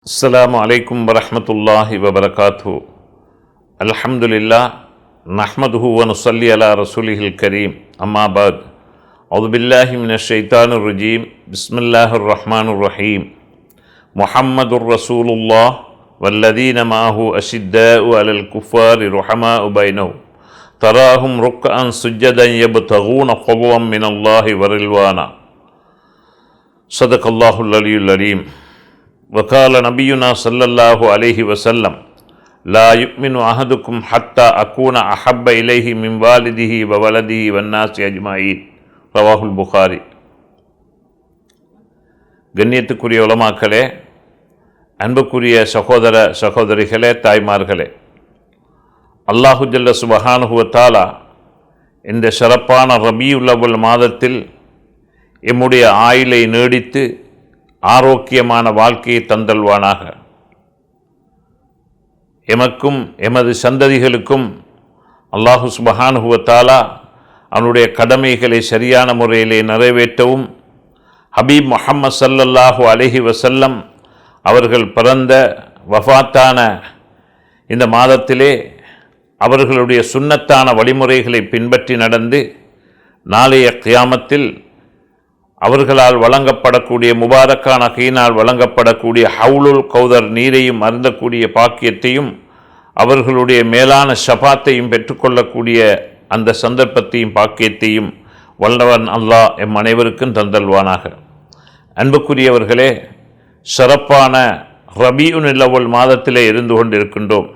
السلام عليكم ورحمة الله وبركاته. الحمد لله نحمده ونصلي على رسوله الكريم. أما بعد أعوذ بالله من الشيطان الرجيم. بسم الله الرحمن الرحيم. محمد رسول الله والذين معه أشداء على الكفار رحماء بينهم. تراهم ركعا سجدا يبتغون فضلا من الله ورلوانا صدق الله العلي العليم வகால நபியுனா சல்லல்லாஹு அலேஹி வசல்லம் லா யுக்மினு அஹதுக்கும் ஹத்தா அக்கூன அஹப்ப இலேஹி மிம்வாலிதிஹி வவலதிஹி வன்னாசி அஜ்மாயி ரவாஹுல் புகாரி கண்ணியத்துக்குரிய உலமாக்களே அன்புக்குரிய சகோதர சகோதரிகளே தாய்மார்களே அல்லாஹு ஜல்ல சுபஹானுகுவத்தாலா இந்த சிறப்பான ரபியுல்லபுல் மாதத்தில் எம்முடைய ஆயிலை நீடித்து ஆரோக்கியமான வாழ்க்கையை தந்தல்வானாக. எமக்கும் எமது சந்ததிகளுக்கும் அல்லாஹு சுபஹானுகுவத்தாலா அவனுடைய கடமைகளை சரியான முறையிலே நிறைவேற்றவும் ஹபீப் முஹம்மது சல்லல்லாஹு அலஹி வசல்லம் அவர்கள் பிறந்த வஃபாத்தான இந்த மாதத்திலே அவர்களுடைய சுண்ணத்தான வழிமுறைகளை பின்பற்றி நடந்து நாளைய கியாமத்தில் அவர்களால் வழங்கப்படக்கூடிய முபாரக்கான கீனால் வழங்கப்படக்கூடிய ஹவுலுல் கௌதர் நீரையும் அருந்தக்கூடிய பாக்கியத்தையும் அவர்களுடைய மேலான ஷபாத்தையும் பெற்றுக்கொள்ளக்கூடிய அந்த சந்தர்ப்பத்தையும் பாக்கியத்தையும் வல்லவன் அல்லாஹ் எம் அனைவருக்கும் தந்தல்வானாக. அன்புக்குரியவர்களே சிறப்பான ரபியுன் லவல் மாதத்திலே இருந்து கொண்டிருக்கின்றோம்.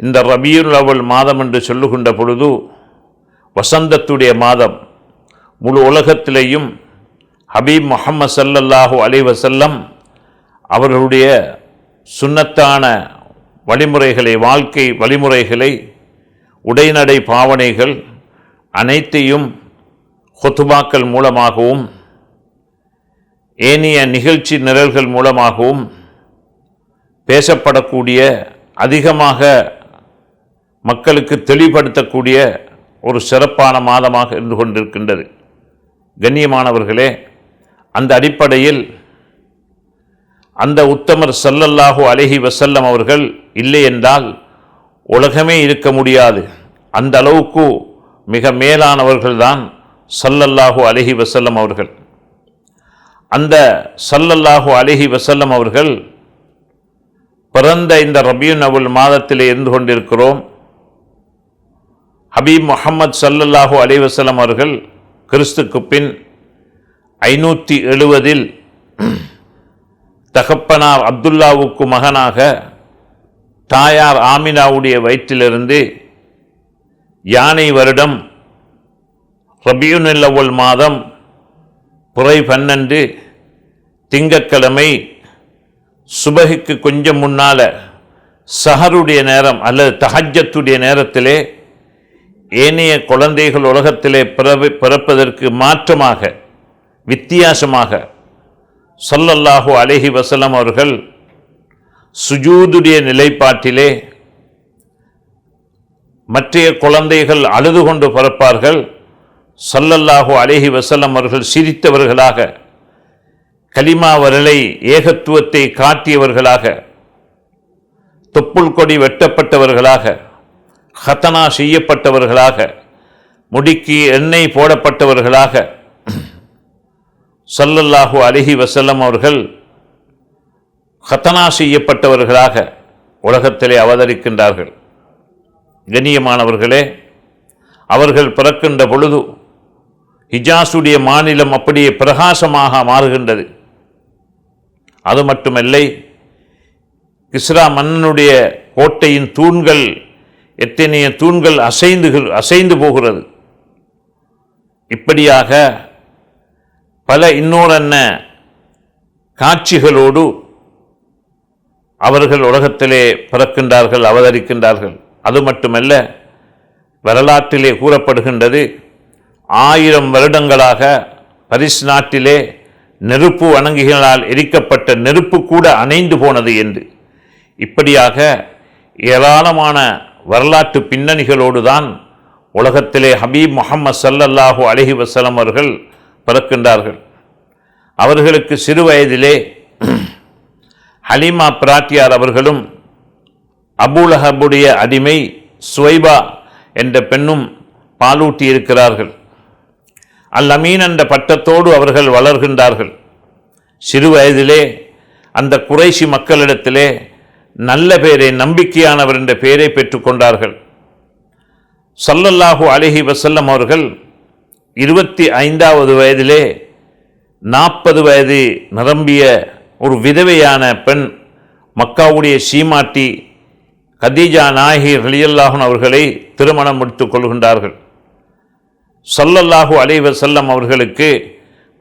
இந்த ரபியுன் லவல் மாதம் என்று சொல்லுகின்ற பொழுது வசந்தத்துடைய மாதம் முழு உலகத்திலேயும் ஹபீப் முஹம்மது சல்லல்லாஹு அலி வசல்லம் அவர்களுடைய சுண்ணத்தான வழிமுறைகளை வாழ்க்கை வழிமுறைகளை உடைநடை பாவனைகள் அனைத்தையும் கொத்துபாக்கள் மூலமாகவும் ஏனைய நிகழ்ச்சி நிரல்கள் மூலமாகவும் பேசப்படக்கூடிய அதிகமாக மக்களுக்கு தெளிவுபடுத்தக்கூடிய ஒரு சிறப்பான மாதமாக இருந்து கொண்டிருக்கின்றது. கண்ணியமானவர்களே அந்த அடிப்படையில் அந்த உத்தமர் சல்லல்லாஹு அலஹி வசல்லம் அவர்கள் இல்லை என்றால் உலகமே இருக்க முடியாது. அந்த அளவுக்கு மிக மேலானவர்கள்தான் சல்லல்லாஹு அலஹி வசல்லம் அவர்கள். அந்த சல்லல்லாஹு அலஹி வசல்லம் அவர்கள் பிறந்த இந்த ரபியுன் அவுல் மாதத்தில் இருந்து கொண்டிருக்கிறோம். ஹபீப் முகமது சல்லல்லாஹு அலி வசல்லம் அவர்கள் கிறிஸ்துக்கு பின் ஐநூற்றி எழுபதில் தகப்பனார் அப்துல்லாவுக்கு மகனாக தாயார் ஆமினாவுடைய வயிற்றிலிருந்து யானை வருடம் ரபியுனில்லவல் மாதம் புரை பன்னெண்டு திங்கக்கிழமை சுபகிக்கு கொஞ்சம் முன்னால் சஹருடைய நேரம் அல்லது தஹஜத்துடைய நேரத்திலே ஏனைய குழந்தைகள் உலகத்திலே பிறப்பதற்கு மாற்றமாக வித்தியாசமாக சொல்லல்லாஹு அலஹி வசலம் அவர்கள் சுஜூதுடைய நிலைப்பாட்டிலே மற்றைய குழந்தைகள் அழுது கொண்டு பிறப்பார்கள். சொல்லல்லாஹு அலஹி வசலம் அவர்கள் சிரித்தவர்களாக கலிமா வரலை ஏகத்துவத்தை காட்டியவர்களாக தொப்புள் கொடி வெட்டப்பட்டவர்களாக ஹத்தனா செய்யப்பட்டவர்களாக முடிக்கு எண்ணெய் போடப்பட்டவர்களாக சல்லல்லாஹு அலிஹி வசல்லம் அவர்கள் ஹத்தனா செய்யப்பட்டவர்களாக உலகத்திலே அவதரிக்கின்றார்கள். கண்ணியமானவர்களே அவர்கள் பிறக்கின்ற பொழுது ஹிஜாசுடைய மாநிலம் அப்படியே பிரகாசமாக மாறுகின்றது. அது மட்டுமில்லை கிஸ்ரா மன்னனுடைய கோட்டையின் தூண்கள் எத்தனைய தூண்கள் அசைந்து அசைந்து போகிறது. இப்படியாக பல இன்னொரன்ன காட்சிகளோடு அவர்கள் உலகத்திலே பிறக்கின்றார்கள் அவதரிக்கின்றார்கள். அது மட்டுமல்ல வரலாற்றிலே கூறப்படுகின்றது ஆயிரம் வருடங்களாக பரிஸ் நாட்டிலே நெருப்பு வணங்குகளால் எரிக்கப்பட்ட நெருப்பு கூட அணைந்து போனது என்று. இப்படியாக ஏராளமான வரலாற்று பின்னணிகளோடு தான் உலகத்திலே ஹபீப் முகமது சல்லல்லாஹூ அலஹி வசலம் அவர்கள் பிறக்கின்றார்கள். அவர்களுக்கு சிறு வயதிலே ஹலீமா பிராட்டியார் அவர்களும் அபுலஹபுடைய அடிமை சுவைபா என்ற பெண்ணும் பாலூட்டி இருக்கிறார்கள் அல் அமீன் என்ற பட்டத்தோடு அவர்கள் வளர்கின்றார்கள். சிறு வயதிலே அந்த குறைசி மக்களிடத்திலே நல்ல பேரை நம்பிக்கையானவர் என்ற பெயரை பெற்றுக்கொண்டார்கள் சல்லல்லாஹு அலிஹி வசல்லம் அவர்கள் இருபத்தி ஐந்தாவது வயதிலே நாற்பது வயது நிரம்பிய ஒரு விதவையான பெண் மக்காவுடைய சீமாட்டி கதீஜா நாயகி ரலியல்லாஹன் அவர்களை திருமணம் முடித்துக் கொள்கின்றார்கள். சொல்லல்லாஹு அலைவ செல்லம் அவர்களுக்கு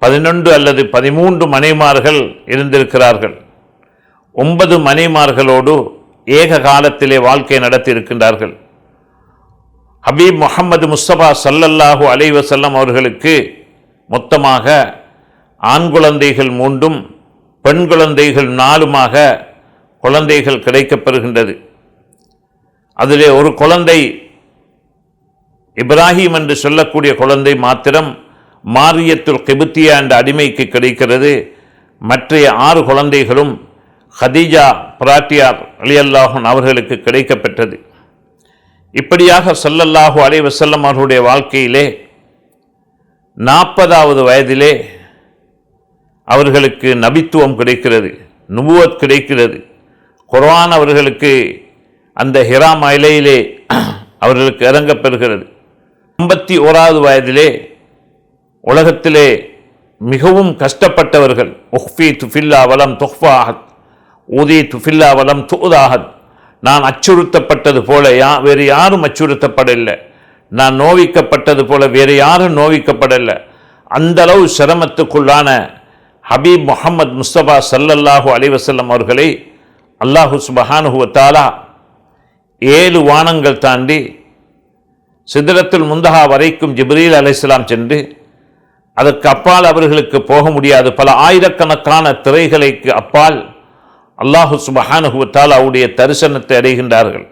பதினொன்று அல்லது பதிமூன்று மனைமார்கள் இருந்திருக்கிறார்கள். ஒன்பது மனைமார்களோடு ஏக காலத்திலே வாழ்க்கை நடத்தி இருக்கின்றார்கள் ஹபீப் முகமது முஸ்தபா சல்லல்லாஹு அலைவ செல்லம் அவர்களுக்கு மொத்தமாக ஆண் குழந்தைகள் மூன்றும் பெண் குழந்தைகள் நாலுமாக குழந்தைகள் கிடைக்கப்பெறுகின்றது அதிலே ஒரு குழந்தை இப்ராஹிம் என்று சொல்லக்கூடிய குழந்தை மாத்திரம் மாரியத்துல் கெபுத்தியா என்ற அடிமைக்கு கிடைக்கிறது. மற்றைய ஆறு குழந்தைகளும் ஹதீஜா பிராட்டியார் அலியல்லாஹன் அவர்களுக்கு கிடைக்கப்பெற்றது. இப்படியாக சல்லல்லாஹு அலை வசல்லம் அவர்களுடைய வாழ்க்கையிலே நாற்பதாவது வயதிலே அவர்களுக்கு நபித்துவம் கிடைக்கிறது நுபுவத் கிடைக்கிறது. குர்ஆன் அவர்களுக்கு அந்த ஹிரா மலையிலே அவர்களுக்கு இறங்கப்பெறுகிறது ஐம்பத்தி ஓராவது வயதிலே உலகத்திலே மிகவும் கஷ்டப்பட்டவர்கள் உஹ்ஃபி துஃபில்லா வலம் துஹ்ஃபாஹத் ஊதி துஃபில்லா வலம் துதாஹத் நான் அச்சுறுத்தப்பட்டது போல யா வேறு யாரும் அச்சுறுத்தப்படலை நான் நோவிக்கப்பட்டது போல வேறு யாரும் நோவிக்கப்படலை அந்தளவு சிரமத்துக்குள்ளான ஹபீப் முகமது முஸ்தபா சல்லல்லாஹு அலிவசல்லம் அவர்களை அல்லாஹு சுபஹானுகுவத்தாலா ஏழு வானங்கள் தாண்டி சிதறத்தில் முந்தகா வரைக்கும் ஜிப்ரீல் அலைஹிஸ்ஸலாம் சென்று அதற்கு அப்பால் அவர்களுக்கு போக முடியாது. பல ஆயிரக்கணக்கான திரைகளுக்கு அப்பால் அல்லாஹு சுபஹானுகுவத்தால் அவருடைய தரிசனத்தை அடைகின்றார்கள்.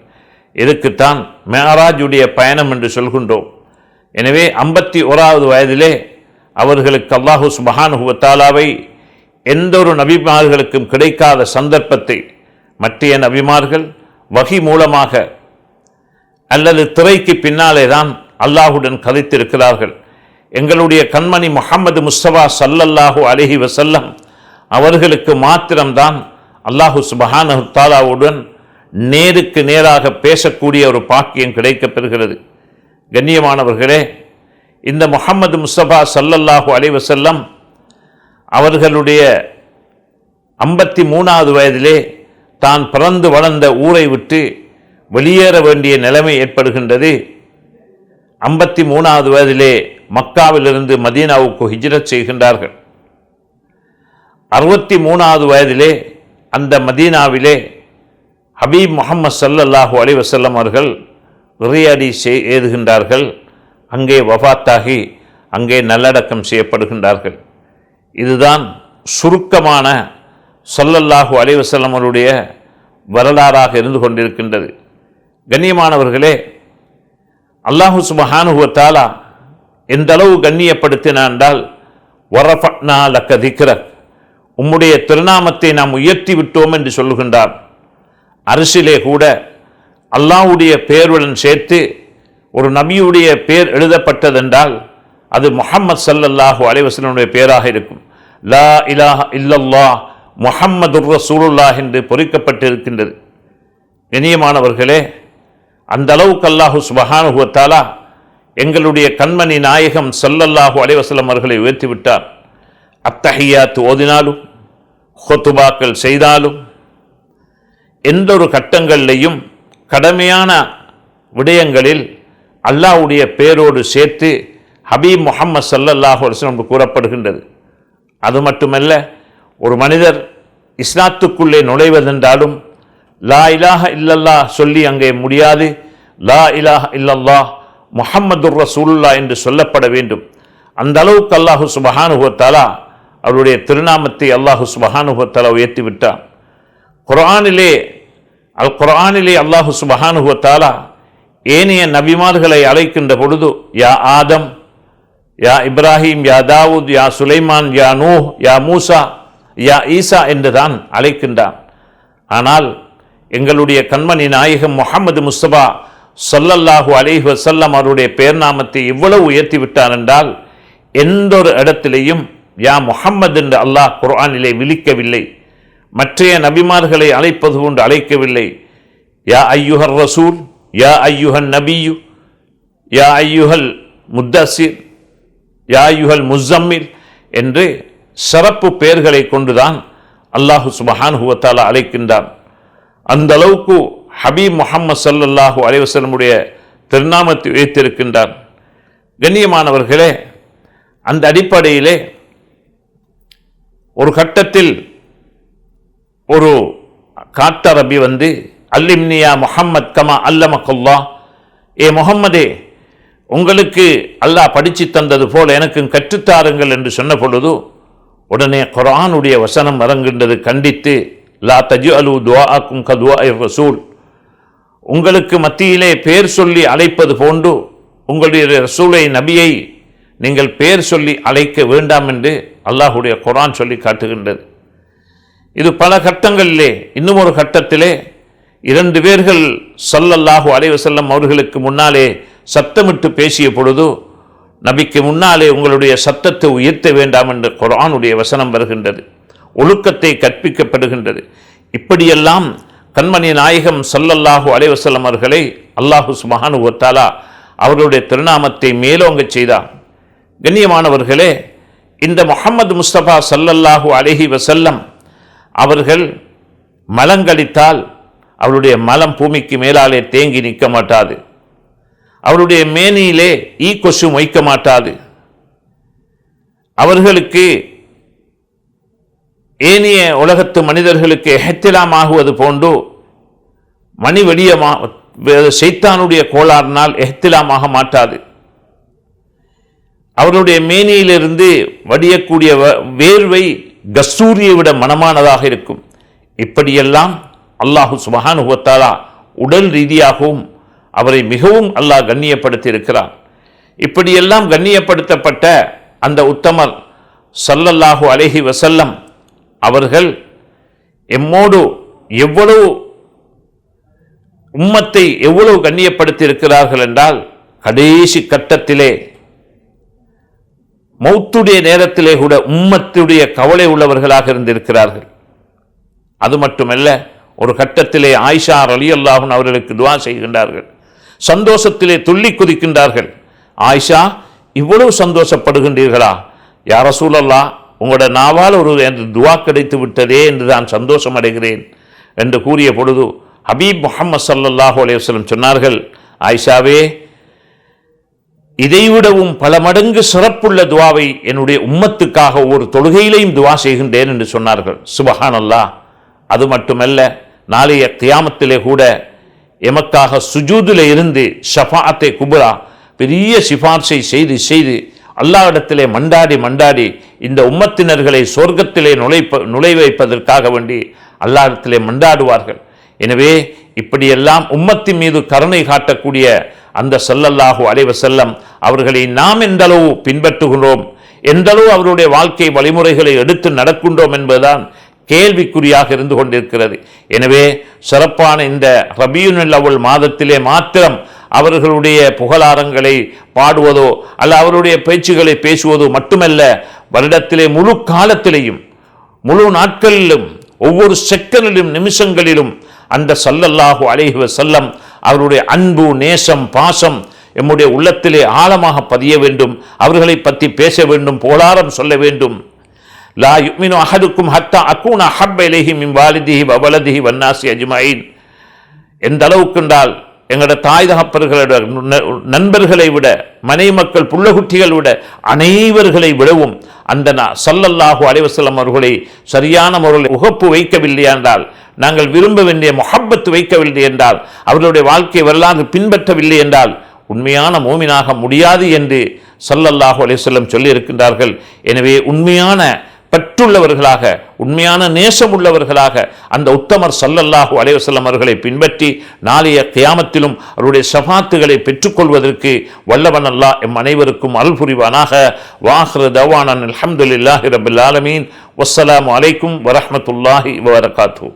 இதுக்குத்தான் மேராஜுடைய பயணம் என்று சொல்கின்றோம். எனவே ஐம்பத்தி ஓராவது வயதிலே அவர்களுக்கு அல்லாஹு சுபஹானுகுவத்தாலாவை எந்த ஒரு நபிமார்களுக்கும் கிடைக்காத சந்தர்ப்பத்தை மற்றைய நபிமார்கள் வகி மூலமாக அல்லது திரைக்கு பின்னாலே தான் அல்லாஹுடன் கதைத்திருக்கிறார்கள். எங்களுடைய கண்மணி முகமது முஸ்தபா சல்லல்லாஹு அலஹி வசல்லம் அவர்களுக்கு மாத்திரம்தான் அல்லாஹு சுபஹானஹு தாலாவுடன் நேருக்கு நேராக பேசக்கூடிய ஒரு பாக்கியம் கிடைக்கப்பெறுகிறது. கண்ணியமானவர்களே இந்த முகமது முஸ்தபா சல்லல்லாஹு அலைவசல்லம் அவர்களுடைய ஐம்பத்தி மூணாவது வயதிலே தான் பிறந்து வளர்ந்த ஊரை விட்டு வெளியேற வேண்டிய நிலைமை ஏற்படுகின்றது. ஐம்பத்தி மூணாவது வயதிலே மக்காவிலிருந்து மதீனாவுக்கு ஹிஜ்ரத் செய்கின்றார்கள். அறுபத்தி மூணாவது வயதிலே அந்த மதீனாவிலே ஹபீப் முகமது சல்லல்லாஹு அலி வசல்லம் அவர்கள் விரையாடி செய் ஏதுகின்றார்கள் அங்கே வஃபாத்தாகி அங்கே நல்லடக்கம் செய்யப்படுகின்றார்கள். இதுதான் சுருக்கமான சொல்லல்லாஹு அலி அவருடைய வரலாறாக இருந்து கொண்டிருக்கின்றது. கண்ணியமானவர்களே அல்லாஹு சுபஹானுவத்தாலா எந்த அளவு கண்ணியப்படுத்தினான் என்றால் வரஃபட்னா லக்க திக்ரக் உம்முடைய திருநாமத்தை நாம் உயர்த்தி விட்டோம் என்று சொல்லுகின்றார். அரசிலே கூட அல்லாஹ்வுடைய பேருடன் சேர்த்து ஒரு நபியுடைய பேர் எழுதப்பட்டதென்றால் அது முஹம்மது சல்லல்லாஹு அலைவசனுடைய பேராக இருக்கும். லா இலாஹ இல்லல்லா முஹம்மது ரசூலுல்லா என்று பொறிக்கப்பட்டிருக்கின்றது. இனியமானவர்களே அந்த அளவுக்கு அல்லாஹு சுபஹானுகுவத்தாலா எங்களுடைய கண்மணி நாயகம் சல்லல்லாஹு அலைவசலம் அவர்களை உயர்த்தி விட்டார். ஓதினாலும் ஹொத்துபாக்கள் செய்தாலும் எந்த ஒரு கட்டங்களிலையும் கடமையான விடயங்களில் அல்லாஹ்வுடைய பேரோடு சேர்த்து ஹபீப் முஹம்மது சல்லல்லாஹ் என்று கூறப்படுகின்றது. அது மட்டுமல்ல ஒரு மனிதர் இஸ்லாத்துக்குள்ளே நுழைவதென்றாலும் லா இலாஹ இல்லல்லா சொல்லி அங்கே முடியாது. லா இலாஹ இல்லல்லா முஹம்மது ரசூல்லா என்று சொல்லப்பட வேண்டும். அந்த அளவுக்கு அல்லாஹு சுபஹானுகோத்தாலா அவருடைய திருநாமத்தை அல்லாஹு சுபஹானுகுவத்தாலா உயர்த்தி விட்டான் குர்ஆனிலே அல் குரானிலே அல்லாஹு சுபஹானுகுவத்தாலா ஏனைய நபிமார்களை அழைக்கின்ற பொழுது யா ஆதம் யா இப்ராஹிம் யா தாவூத் யா சுலைமான் யா நூ யா மூசா யா ஈசா என்றுதான் அழைக்கின்றான். ஆனால் எங்களுடைய கண்மணி நாயகம் முகமது முஸ்தபா சொல்லல்லாஹு அலைஹி வசல்லம் அவருடைய பேர் நாமத்தை எவ்வளவு உயர்த்தி விட்டார் என்றால் எந்த ஒரு இடத்திலேயும் யா முஹம்மது என்று அல்லாஹ் குர்ஆனிலே விழிக்கவில்லை மற்றைய நபிமார்களை அழைப்பது கொண்டு அழைக்கவில்லை. யா ஐயுஹர் ரசூல் யா ஐயுஹன் நபியு யா ஐயுஹல் முத்தசிர் யா ஐயுஹல் முசம்மில் என்று சிறப்பு பெயர்களை கொண்டுதான் அல்லாஹு சுபஹானுவத்தாலா அழைக்கின்றான். அந்த அளவுக்கு ஹபீப் முஹம்மது சல்லல்லாஹு அலைவசலமுடைய திருநாமத்தை வைத்திருக்கின்றார் கண்ணியமானவர்களே அந்த அடிப்படையிலே ஒரு கட்டத்தில் ஒரு காட்டரபி வந்து அல்லிம்னியா முஹம்மத் கமா அல்லமக்குல்லா ஏ முகம்மதே உங்களுக்கு அல்லாஹ் படித்து தந்தது போல் எனக்கும் கற்றுத்தாருங்கள் என்று சொன்ன பொழுது உடனே குரானுடைய வசனம் இறங்குகின்றது கண்டித்து லா தஜு அலு துவாக்கும் கதுவா ரசூல். உங்களுக்கு மத்தியிலே பேர் சொல்லி அழைப்பது போன்று உங்களுடைய ரசூலை நபியை நீங்கள் பேர் சொல்லி அழைக்க வேண்டாம் என்று அல்லாஹுடைய குரான் சொல்லி காட்டுகின்றது. இது பல கட்டங்களிலே இன்னும் ஒரு கட்டத்திலே இரண்டு பேர்கள் சல்லல்லாஹு அலைவசல்லம் அவர்களுக்கு முன்னாலே சத்தமிட்டு பேசிய பொழுது நபிக்கு முன்னாலே உங்களுடைய சத்தத்தை உயர்த்த வேண்டாம் என்று குரானுடைய வசனம் வருகின்றது. ஒழுக்கத்தை கற்பிக்கப்படுகின்றது. இப்படியெல்லாம் கண்மணி நாயகம் சல்லல்லாஹு அலைவசல்லம் அவர்களை அல்லாஹு சுமஹானு ஒத்தாலா அவர்களுடைய திருநாமத்தை மேலோங்கச் செய்தார். கண்ணியமானவர்களே இந்த முகமது முஸ்தபா சல்லல்லாஹு அலஹி வசல்லம் அவர்கள் மலங்கழித்தால் அவருடைய மலம் பூமிக்கு மேலாலே தேங்கி நிற்க மாட்டாது. அவருடைய மேனியிலே ஈ கொசு மொய்க்க மாட்டாது. அவர்களுக்கு ஏனிய உலகத்து மனிதர்களுக்கு எஹத்திலாம் ஆகுவது போன்று மணி வெளியமா சைத்தானுடைய கோளாறினால் எஹத்திலாமாக மாட்டாது. அவர்களுடைய மேனியிலிருந்து வடியக்கூடிய வேர்வை கஸ்தூரியை விட மனமானதாக இருக்கும். இப்படியெல்லாம் அல்லாஹு சுபஹானுவத்தாலா உடல் ரீதியாகவும் அவரை மிகவும் அல்லாஹ் கண்ணியப்படுத்தி இருக்கிறார் இப்படியெல்லாம் கண்ணியப்படுத்தப்பட்ட அந்த உத்தமர் சல்லல்லாஹு அலஹி வசல்லம் அவர்கள் எம்மோடு எவ்வளவு உம்மத்தை எவ்வளவு கண்ணியப்படுத்தி இருக்கிறார்கள் என்றால் கடைசி கட்டத்திலே மௌத்துடைய நேரத்திலே கூட உம்மத்துடைய கவலை உள்ளவர்களாக இருந்திருக்கிறார்கள். அது மட்டுமல்ல ஒரு கட்டத்திலே ஆயிஷா அலி அல்லாஹன் அவர்களுக்கு துவா செய்கின்றார்கள். சந்தோஷத்திலே துள்ளி குதிக்கின்றார்கள். ஆயிஷா இவ்வளவு சந்தோஷப்படுகின்றீர்களா? யார சூழல்லா உங்களோட நாவால் ஒரு துவா கிடைத்து விட்டதே என்று நான் சந்தோஷம் அடைகிறேன் என்று கூறிய பொழுது ஹபீப் முகமது சல்லாஹூ அலையம் சொன்னார்கள் ஆயிஷாவே இதைவிடவும் பல மடங்கு சிறப்புள்ள துவாவை என்னுடைய உம்மத்துக்காக ஒரு தொழுகையிலையும் துவா செய்கின்றேன் என்று சொன்னார்கள். சுபஹான் அல்லா அது மட்டுமல்ல நாளைய கியாமத்திலே கூட எமக்காக சுஜூதில் இருந்து ஷஃபாத்தை குபுரா பெரிய சிபார்சை செய்து செய்து அல்லாவிடத்திலே மண்டாடி மண்டாடி இந்த உம்மத்தினர்களை சொர்க்கத்திலே நுழைப்ப நுழை வைப்பதற்காக வேண்டி அல்லாவிடத்திலே மண்டாடுவார்கள். எனவே இப்படியெல்லாம் உம்மத்தின் மீது கருணை காட்டக்கூடிய அந்த சொல்லல்லாஹு அலைவ செல்லம் அவர்களை நாம் எந்தளவு பின்பற்றுகிறோம் எந்தளவு அவருடைய வாழ்க்கை வழிமுறைகளை எடுத்து நடக்கின்றோம் என்பதுதான் கேள்விக்குறியாக இருந்து கொண்டிருக்கிறது. எனவே சிறப்பான இந்த ரபியுன் அவள் மாதத்திலே மாத்திரம் அவர்களுடைய புகழாரங்களை பாடுவதோ அல்ல அவருடைய பேச்சுகளை பேசுவதோ மட்டுமல்ல வருடத்திலே முழு காலத்திலேயும் முழு நாட்களிலும் ஒவ்வொரு செக்கனிலும் நிமிஷங்களிலும் அந்த சல்லல்லாஹு அலைஹி செல்லம் அவருடைய அன்பு நேசம் பாசம் எம்முடைய உள்ளத்திலே ஆழமாக பதிய வேண்டும். அவர்களை பற்றி பேச வேண்டும் போலாரம் சொல்ல வேண்டும். லா யுமினு அஹதுக்கும் ஹத்தா அக்கூன் அஹப் இலேஹி மிம் வாலிதிஹி வவலதிஹி வன்னாசி அஜ்மாயின். எந்த அளவுக்கு என்றால் எங்களோட தாய் தகப்பர்களோட நண்பர்களை விட மனை மக்கள் புள்ளகுட்டிகள் விட அனைவர்களை விடவும் அந்த சல்லல்லாஹு அலைவசல்லம் அவர்களை சரியான முறையில் உகப்பு வைக்கவில்லை என்றால் நாங்கள் விரும்ப வேண்டிய முகப்பத்து வைக்கவில்லை என்றால் அவர்களுடைய வாழ்க்கை வரலாறு பின்பற்றவில்லை என்றால் உண்மையான மோமினாக முடியாது என்று சல்லல்லாஹு அலிசல்லம் சொல்லியிருக்கின்றார்கள். எனவே உண்மையான பற்றுள்ளவர்களாக உண்மையான நேசம் உள்ளவர்களாக அந்த உத்தமர் சல்லல்லாஹு அலைவசல்லம் அவர்களை பின்பற்றி நாளைய கியாமத்திலும் அவருடைய சபாத்துகளை பெற்றுக்கொள்வதற்கு வல்லவன் அல்லா எம் அனைவருக்கும் அருள் புரிவானாக. வாஹ்ர தவானன் அலமதுல்லாஹி ரபுல் ஆலமீன். வஸ்ஸலாமு அலைக்கும் வரஹமத்துல்லாஹி வரகாத்தூ